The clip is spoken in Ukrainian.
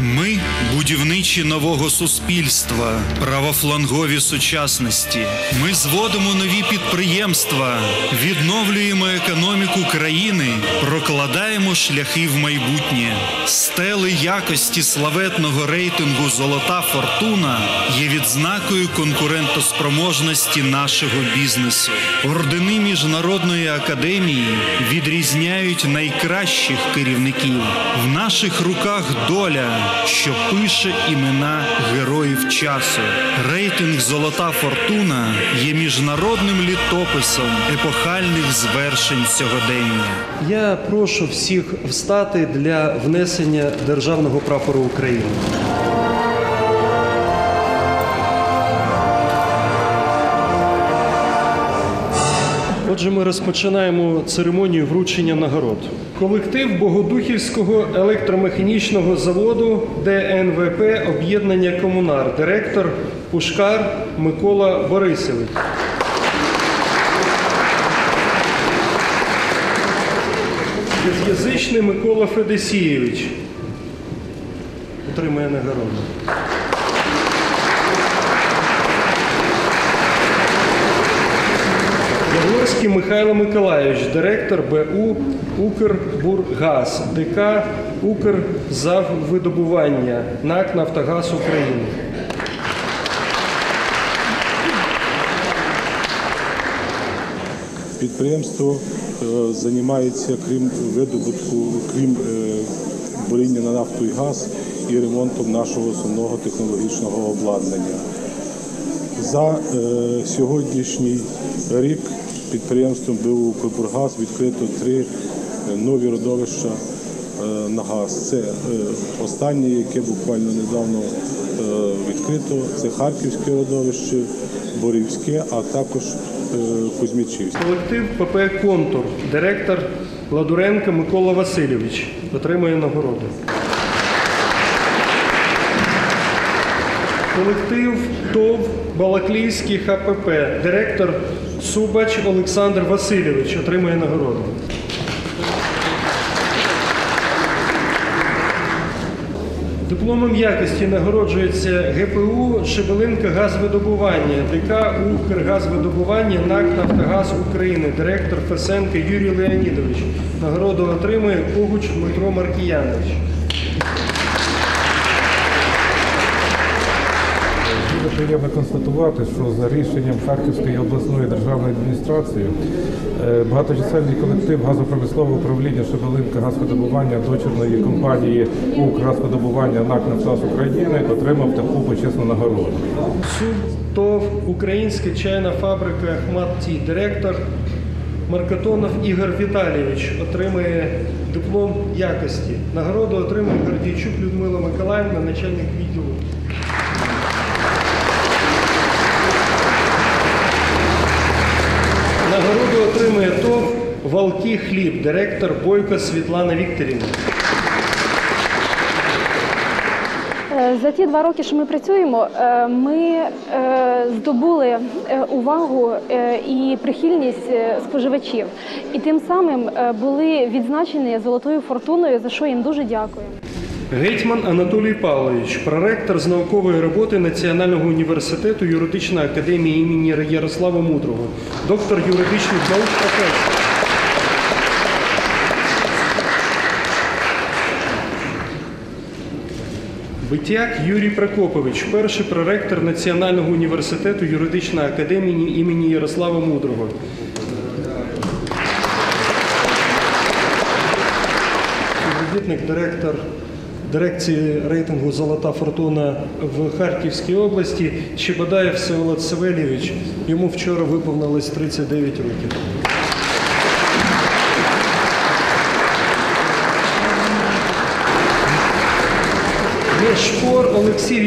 Ми будівничі нового суспільства, правофлангові сучасності. Ми зводимо нові підприємства, відновлюємо економіку країни, прокладаємо шляхи в майбутнє. Стели якості славетного рейтингу Золота фортуна є відзнакою конкурентоспроможності нашого бізнесу. Ордени міжнародної академії відрізняють найкращих керівників. В наших руках доля, що пише імена героїв часу. Рейтинг Золота фортуна є міжнародним літописом епохальних звершень сьогодення. Я прошу всіх встати для внесення державного прапору України. Отже, ми розпочинаємо церемонію вручення нагород. Колектив Богодухівського електромеханічного заводу ДНВП об'єднання Комунар, директор Пушкар Микола Борисович. Без'язичний Микола Федосійович отримає нагороду. Ягорський Михайло Миколайович, директор БУ Укрбургаз, ДК Укрзаввидобування, НАК Нафтогаз України. Підприємство е, займається крім видобутку, крім е, буріння на нафту і газ і ремонтом нашого основного технологічного обладнання. За е, сьогоднішній рік підприємством БУ «Укрбургаз» відкрито три е, нові родовища е, на газ. Це е, останнє, яке буквально недавно відкрито. Це Харківське родовище, Борівське, а також Кузьмічівське. Колектив ПП Контур, директор Ладуренко Микола Васильович отримує нагороду. Колектив ТОВ Балаклійський ХПП, директор Субач Олександр Васильович отримує нагороду. Дипломом якості нагороджується ГПУ Шебелинка газвидобування, ДК Укргазвидобування, НАК Нафтогаз України, директор Фесенко Юрій Леонідович. Нагороду отримує Когуч Дмитро Маркіянович. Дуже приємно констатувати, що за рішенням Харківської обласної державної адміністрації е, багаточисельний колектив газопромислового управління Шебелинка газвидобування дочірної компанії «Укргазвидобування НАК «Нафтогаз України отримав таку почесну нагороду. СУБТОВ Українська чайна фабрика Ахмат Ті, директор Маркатонов Ігор Віталійович отримує диплом якості. Нагороду отримує Гордійчук Людмила Миколаївна, начальник відділу. Нагороду отримує ТОВ Валки Хліб, директор Бойко Світлана Вікторівна. Е, За ті два роки, що ми працюємо, е, ми е, здобули увагу і прихильність споживачів, і тим самим були відзначені золотою фортуною, за що їм дуже дякую. Гетьман Анатолій Павлович, проректор з наукової роботи Національного університету юридичної академії імені Ярослава Мудрого, доктор юридичних наук професор. Битяк Юрій Прокопович, перший проректор Національного університету юридичної академії імені Ярослава Мудрого. директор дирекції рейтингу Золота фортуна в Харківській області Чебадаєв Всеволод Севелєвич. Йому вчора виповнилось 39 років. Шпор Олексій